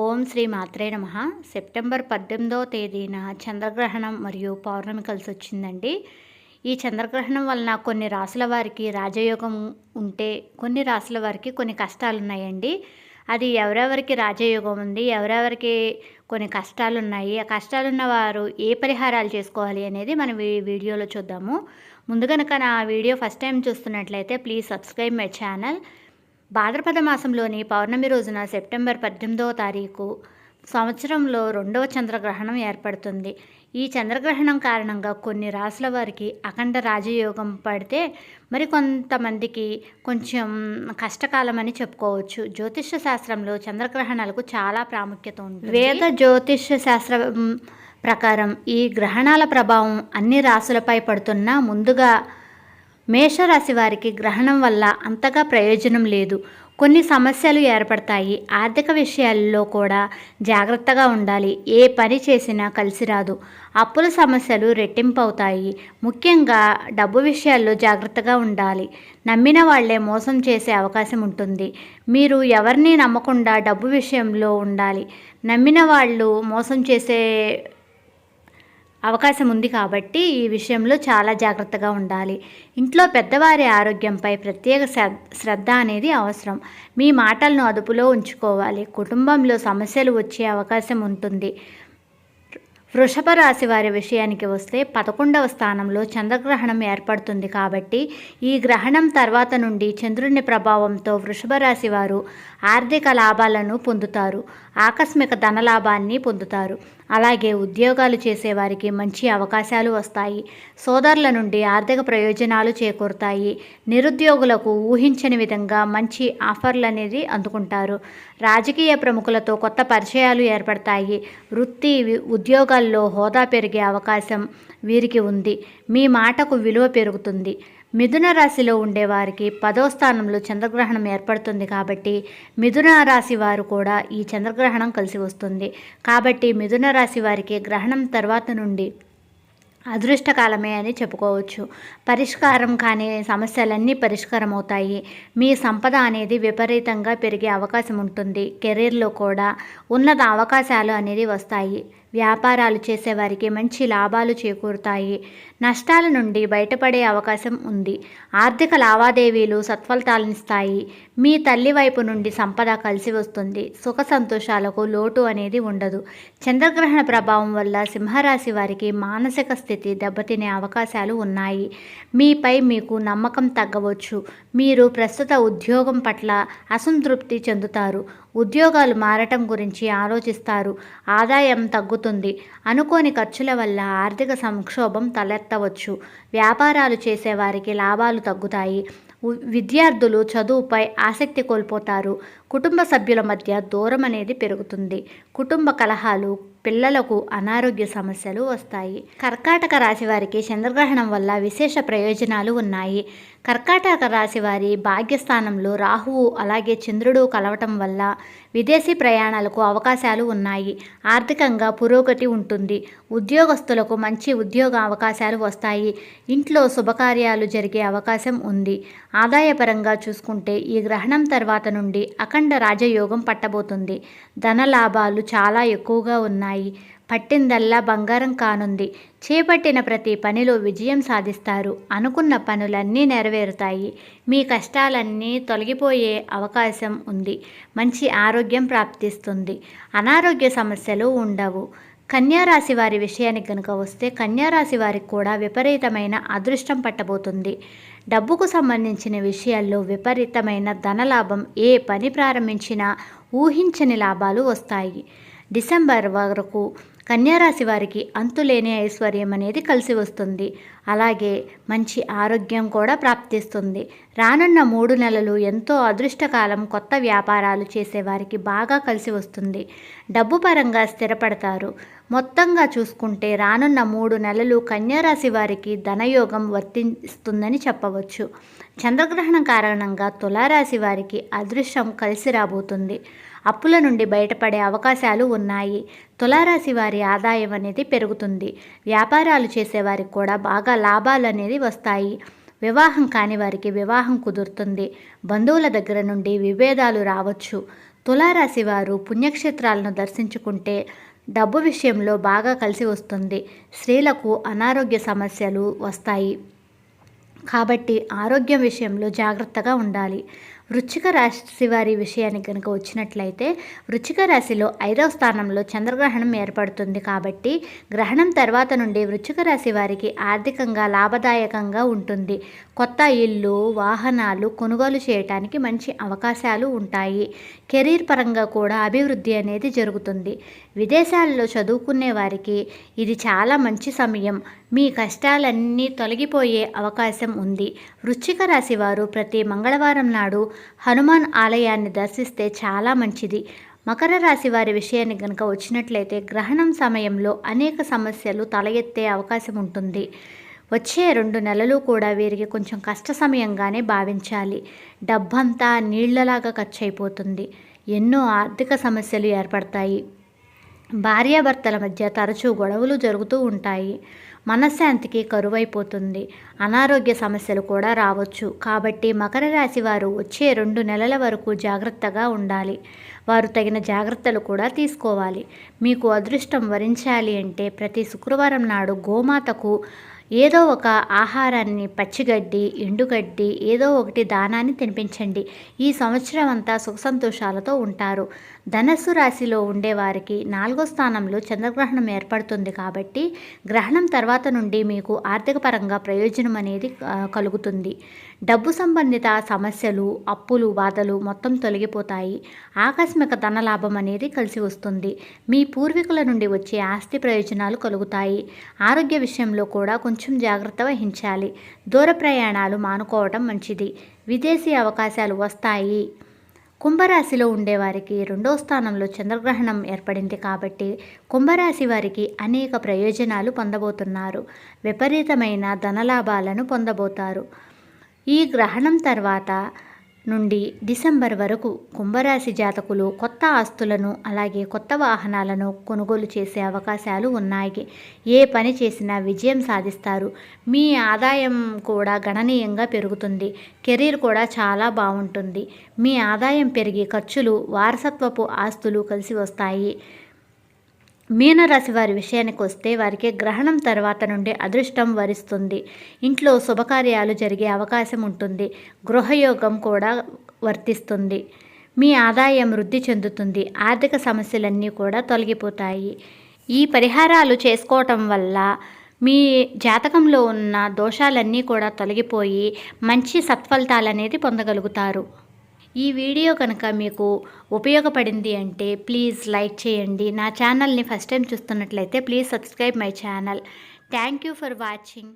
ఓం శ్రీ మాత్రే నమ. సెప్టెంబర్ పద్దెనిమిదవ తేదీన చంద్రగ్రహణం మరియు పౌర్ణమి కలిసి వచ్చిందండి ఈ చంద్రగ్రహణం వలన కొన్ని రాసుల వారికి రాజయోగం ఉంటే కొన్ని రాసుల వారికి కొన్ని కష్టాలు ఉన్నాయండి అది ఎవరెవరికి రాజయోగం ఉంది ఎవరెవరికి కొన్ని కష్టాలు ఉన్నాయి ఆ కష్టాలున్న వారు ఏ పరిహారాలు చేసుకోవాలి అనేది మనం ఈ వీడియోలో చూద్దాము. ముందు కనుక నా వీడియో ఫస్ట్ టైం చూస్తున్నట్లయితే ప్లీజ్ సబ్స్క్రైబ్ మై ఛానల్. భాద్రపద మాసంలోని పౌర్ణమి రోజున సెప్టెంబర్ పద్దెనిమిదవ తారీఖు సంవత్సరంలో రెండవ చంద్రగ్రహణం ఏర్పడుతుంది. ఈ చంద్రగ్రహణం కారణంగా కొన్ని రాసుల వారికి అఖండ రాజయోగం పడితే మరి కొంతమందికి కొంచెం కష్టకాలం అని చెప్పుకోవచ్చు. జ్యోతిష్య శాస్త్రంలో చంద్రగ్రహణాలకు చాలా ప్రాముఖ్యత ఉంది వేద జ్యోతిష్య శాస్త్రం ప్రకారం ఈ గ్రహణాల ప్రభావం అన్ని రాసులపై పడుతున్నా ముందుగా మేషరాశి వారికి గ్రహణం వల్ల అంతగా ప్రయోజనం లేదు. కొన్ని సమస్యలు ఏర్పడతాయి. ఆర్థిక విషయాల్లో కూడా జాగ్రత్తగా ఉండాలి. ఏ పని చేసినా కలిసి రాదు. అప్పుల సమస్యలు రెట్టింపు అవుతాయి ముఖ్యంగా డబ్బు విషయాల్లో జాగ్రత్తగా ఉండాలి. నమ్మిన వాళ్ళే మోసం చేసే అవకాశం ఉంటుంది. మీరు ఎవరిని నమ్మకుండా డబ్బు విషయంలో ఉండాలి. నమ్మిన వాళ్ళు మోసం చేసే అవకాశం ఉంది కాబట్టి ఈ విషయంలో చాలా జాగ్రత్తగా ఉండాలి. ఇంట్లో పెద్దవారి ఆరోగ్యంపై ప్రత్యేక శ్రద్ధ అనేది అవసరం. మీ మాటలను అదుపులో ఉంచుకోవాలి. కుటుంబంలో సమస్యలు వచ్చే అవకాశం ఉంటుంది. వృషభ రాశి వారి విషయానికి వస్తే పదకొండవ స్థానంలో చంద్రగ్రహణం ఏర్పడుతుంది కాబట్టి ఈ గ్రహణం తర్వాత నుండి చంద్రుని ప్రభావంతో వృషభ రాశి వారు ఆర్థిక లాభాలను పొందుతారు. ఆకస్మిక ధనలాభాన్ని పొందుతారు. అలాగే ఉద్యోగాలు చేసేవారికి మంచి అవకాశాలు వస్తాయి. సోదరుల నుండి ఆర్థిక ప్రయోజనాలు చేకూరుతాయి. నిరుద్యోగులకు ఊహించని విధంగా మంచి ఆఫర్లు అనేది అందుకుంటారు. రాజకీయ ప్రముఖులతో కొత్త పరిచయాలు ఏర్పడతాయి. వృత్తి ఉద్యోగాల్లో హోదా పెరిగే అవకాశం వీరికి ఉంది. మీ మాటకు విలువ పెరుగుతుంది. మిథున రాశిలో ఉండేవారికి పదో స్థానంలో చంద్రగ్రహణం ఏర్పడుతుంది కాబట్టి మిథున రాశి వారు కూడా ఈ చంద్రగ్రహణం కలిసి వస్తుంది. కాబట్టి మిథున రాశి వారికి గ్రహణం తర్వాత నుండి అదృష్టకాలమే అని చెప్పుకోవచ్చు. పరిష్కారం కాని సమస్యలన్నీ పరిష్కారం అవుతాయి. మీ సంపద అనేది విపరీతంగా పెరిగే అవకాశం ఉంటుంది. కెరీర్లో కూడా ఉన్నత అవకాశాలు అనేది వస్తాయి. వ్యాపారాలు చేసేవారికి మంచి లాభాలు చేకూరుతాయి. నష్టాల నుండి బయటపడే అవకాశం ఉంది. ఆర్థిక లావాదేవీలు సత్ఫలితాలనిస్తాయి. మీ తల్లి వైపు నుండి సంపద కలిసి వస్తుంది. సుఖ సంతోషాలకు లోటు అనేది ఉండదు. చంద్రగ్రహణ ప్రభావం వల్ల సింహరాశి వారికి మానసిక స్థితి దెబ్బతినే అవకాశాలు ఉన్నాయి. మీపై మీకు నమ్మకం తగ్గవచ్చు. మీరు ప్రస్తుత ఉద్యోగం పట్ల అసంతృప్తి చెందుతారు. ఉద్యోగాలు మారటం గురించి ఆలోచిస్తారు. ఆదాయం తగ్గుతుంది. అనుకోని ఖర్చుల వల్ల ఆర్థిక సంక్షోభం తలెత్తవచ్చు. వ్యాపారాలు చేసేవారికి లాభాలు తగ్గుతాయి. విద్యార్థులు చదువుపై ఆసక్తి కోల్పోతారు. కుటుంబ సభ్యుల మధ్య దూరం అనేది పెరుగుతుంది. కుటుంబ కలహాలు పిల్లలకు అనారోగ్య సమస్యలు వస్తాయి. కర్కాటక రాశి వారికి చంద్రగ్రహణం వల్ల విశేష ప్రయోజనాలు ఉన్నాయి. కర్కాటక రాశి వారి భాగ్యస్థానంలో రాహువు అలాగే చంద్రుడు కలవటం వల్ల విదేశీ ప్రయాణాలకు అవకాశాలు ఉన్నాయి. ఆర్థికంగా పురోగతి ఉంటుంది. ఉద్యోగస్తులకు మంచి ఉద్యోగ అవకాశాలు వస్తాయి. ఇంట్లో శుభకార్యాలు జరిగే అవకాశం ఉంది. ఆదాయపరంగా చూసుకుంటే ఈ గ్రహణం తర్వాత నుండి అఖండ రాజయోగం పట్టబోతుంది. ధన లాభాలు చాలా ఎక్కువగా ఉన్నాయి. పట్టిందల్లా బంగారం కానుంది. చేపట్టిన ప్రతి పనిలో విజయం సాధిస్తారు. అనుకున్న పనులన్నీ నెరవేరుతాయి. మీ కష్టాలన్నీ తొలగిపోయే అవకాశం ఉంది. మంచి ఆరోగ్యం ప్రాప్తిస్తుంది. అనారోగ్య సమస్యలు ఉండవు. కన్యారాశి వారి విషయానికి కనుక వస్తే కన్యారాశి వారికి కూడా విపరీతమైన అదృష్టం పట్టబోతుంది. డబ్బుకు సంబంధించిన విషయాల్లో విపరీతమైన ధనలాభం ఏ పని ప్రారంభించినా ఊహించని లాభాలు వస్తాయి. డిసెంబర్ వరకు కన్యారాశి వారికి అంతులేని ఐశ్వర్యం అనేది కలిసి వస్తుంది. అలాగే మంచి ఆరోగ్యం కూడా ప్రాప్తిస్తుంది. రానున్న మూడు నెలలు ఎంతో అదృష్టకాలం కొత్త వ్యాపారాలు చేసేవారికి బాగా కలిసి వస్తుంది. డబ్బు పరంగా స్థిరపడతారు. మొత్తంగా చూసుకుంటే రానున్న మూడు నెలలు కన్యారాశి వారికి ధనయోగం వర్తిస్తుందని చెప్పవచ్చు. చంద్రగ్రహణం కారణంగా తులారాశి వారికి అదృష్టం కలిసి రాబోతుంది. అప్పుల నుండి బయటపడే అవకాశాలు ఉన్నాయి. తులారాశి వారి ఆదాయం అనేది పెరుగుతుంది. వ్యాపారాలు చేసేవారికి కూడా బాగా లాభాలు అనేది వస్తాయి. వివాహం కాని వారికి వివాహం కుదురుతుంది. బంధువుల దగ్గర నుండి విభేదాలు రావచ్చు. తులారాశి వారు పుణ్యక్షేత్రాలను దర్శించుకుంటే డబ్బు విషయంలో బాగా కలిసి వస్తుంది. స్త్రీలకు అనారోగ్య సమస్యలు వస్తాయి. కాబట్టి ఆరోగ్యం విషయంలో జాగ్రత్తగా ఉండాలి. వృచ్చిక రాశి వారి విషయానికి కనుక వచ్చినట్లయితే వృచ్చిక రాశిలో ఐదవ స్థానంలో చంద్రగ్రహణం ఏర్పడుతుంది కాబట్టి గ్రహణం తర్వాత నుండి వృచ్చిక రాశి వారికి ఆర్థికంగా లాభదాయకంగా ఉంటుంది. కొత్త ఇల్లు వాహనాలు కొనుగోలు చేయటానికి మంచి అవకాశాలు ఉంటాయి. కెరీర్ పరంగా కూడా అభివృద్ధి అనేది జరుగుతుంది. విదేశాల్లో చదువుకునే వారికి ఇది చాలా మంచి సమయం. మీ కష్టాలన్నీ తొలగిపోయే అవకాశం ఉంది. వృశ్చిక రాశి వారు ప్రతి మంగళవారం నాడు హనుమాన్ ఆలయాన్ని దర్శిస్తే చాలా మంచిది. మకర రాశి వారి విషయాన్ని కనుక వచ్చినట్లయితే గ్రహణం సమయంలో అనేక సమస్యలు తల ఎత్తే అవకాశం ఉంటుంది. వచ్చే రెండు నెలలు కూడా వీరికి కొంచెం కష్ట సమయంగానే భావించాలి. డబ్బంతా నీళ్ళలాగా ఖర్చు అయిపోతుంది ఎన్నో ఆర్థిక సమస్యలు ఏర్పడతాయి. భార్యాభర్తల మధ్య తరచూ గొడవలు జరుగుతూ ఉంటాయి. మనశ్శాంతికి కరువైపోతుంది. అనారోగ్య సమస్యలు కూడా రావచ్చు. కాబట్టి మకర రాశి వారు వచ్చే రెండు నెలల వరకు జాగ్రత్తగా ఉండాలి. వారు తగిన జాగ్రత్తలు కూడా తీసుకోవాలి. మీకు అదృష్టం వరించాలి అంటే ప్రతి శుక్రవారం నాడు గోమాతకు ఏదో ఒక ఆహారాన్ని పచ్చిగడ్డి ఎండుగడ్డి ఏదో ఒకటి దానాన్ని తినిపించండి. ఈ సంవత్సరం అంతా సుఖ సంతోషాలతో ఉంటారు. ధనస్సు రాశిలో ఉండేవారికి నాలుగో స్థానంలో చంద్రగ్రహణం ఏర్పడుతుంది కాబట్టి గ్రహణం తర్వాత నుండి మీకు ఆర్థిక పరంగా ప్రయోజనం అనేది కలుగుతుంది. డబ్బు సంబంధిత సమస్యలు అప్పులు బాధలు మొత్తం తొలగిపోతాయి. ఆకస్మిక ధనలాభం అనేది కలిసి వస్తుంది. మీ పూర్వీకుల నుండి వచ్చే ఆస్తి ప్రయోజనాలు కలుగుతాయి. ఆరోగ్య విషయంలో కూడా కొంచెం జాగ్రత్త వహించాలి. దూర ప్రయాణాలు మానుకోవడం మంచిది. విదేశీ అవకాశాలు వస్తాయి. కుంభరాశిలో ఉండేవారికి రెండో స్థానంలో చంద్రగ్రహణం ఏర్పడింది కాబట్టి కుంభరాశి వారికి అనేక ప్రయోజనాలు పొందబోతున్నారు. విపరీతమైన ధనలాభాలను పొందబోతారు. ఈ గ్రహణం తర్వాత నుండి డిసెంబర్ వరకు కుంభరాశి జాతకులు కొత్త ఆస్తులను అలాగే కొత్త వాహనాలను కొనుగోలు చేసే అవకాశాలు ఉన్నాయి. ఏ పని చేసినా విజయం సాధిస్తారు. మీ ఆదాయం కూడా గణనీయంగా పెరుగుతుంది. కెరీర్ కూడా చాలా బాగుంటుంది. మీ ఆదాయం పెరిగి ఖర్చులు వారసత్వపు ఆస్తులు కలిసి వస్తాయి. మీనరాశి వారి విషయానికి వస్తే వారికి గ్రహణం తర్వాత నుండి అదృష్టం వరిస్తుంది. ఇంట్లో శుభకార్యాలు జరిగే అవకాశం ఉంటుంది. గృహయోగం కూడా వర్తిస్తుంది. మీ ఆదాయం వృద్ధి చెందుతుంది. ఆర్థిక సమస్యలన్నీ కూడా తొలగిపోతాయి. ఈ పరిహారాలు చేసుకోవటం వల్ల మీ జాతకంలో ఉన్న దోషాలన్నీ కూడా తొలగిపోయి మంచి సత్ఫలితాలు అనేది పొందగలుగుతారు. ఈ వీడియో కనుక మీకు ఉపయోగపడింది అంటే ప్లీజ్ లైక్ చేయండి. నా ఛానల్ని ఫస్ట్ టైం చూస్తున్నట్లయితే please subscribe my channel. Thank you for watching.